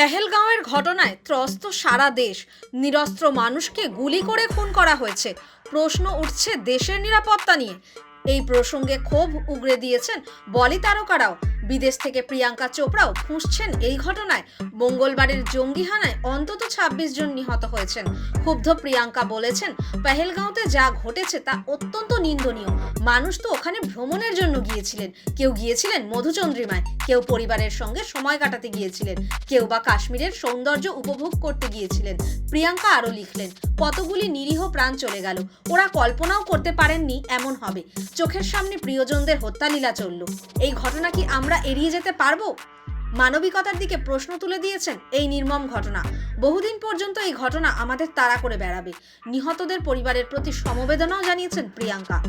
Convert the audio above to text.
পেহেলগাঁওয়ের ঘটনায় ত্রস্ত সারা দেশ। নিরস্ত্র মানুষকে গুলি করে খুন করা হয়েছে। প্রশ্ন উঠছে দেশের নিরাপত্তা নিয়ে। এই প্রসঙ্গে ক্ষোভ উগরে দিয়েছেন বলি তারকারাও। বিদেশ থেকে প্রিয়াঙ্কা চোপড়াও ফুঁসছেন এই ঘটনায়। মঙ্গলবারের জঙ্গি হানায় অন্তত ২৬ জন নিহত হয়েছেন। ক্ষুব্ধ প্রিয়াঙ্কা বলেছেন, পেহেলগাঁওতে যা ঘটেছে তা অত্যন্ত নিন্দনীয়। মানুষ তো ওখানে ভ্রমণের জন্য গিয়েছিলেন। কেউ গিয়েছিলেন মধুচন্দ্রিমায়, কেউ পরিবারের সঙ্গে সময় কাটাতে গিয়েছিলেন, কেউ বা কাশ্মীরের সৌন্দর্য উপভোগ করতে গিয়েছিলেন। প্রিয়াঙ্কা আরও লিখলেন কতগুলি নিরীহ প্রাণ চলে গেল। ওরা কল্পনাও করতে পারেননি এমন হবে। চোখের সামনে প্রিয়জনদের হত্যালীলা চলল। এই ঘটনা কি আমরা এড়িয়ে যেতে পারব? মানবিকতার দিকে প্রশ্ন তুলে দিয়েছেন এই নির্মম ঘটনা। বহুদিন পর্যন্ত এই ঘটনা আমাদের তাড়া করে বেড়াবে। নিহতদের পরিবারের প্রতি সমবেদনাও জানিয়েছেন প্রিয়াঙ্কা।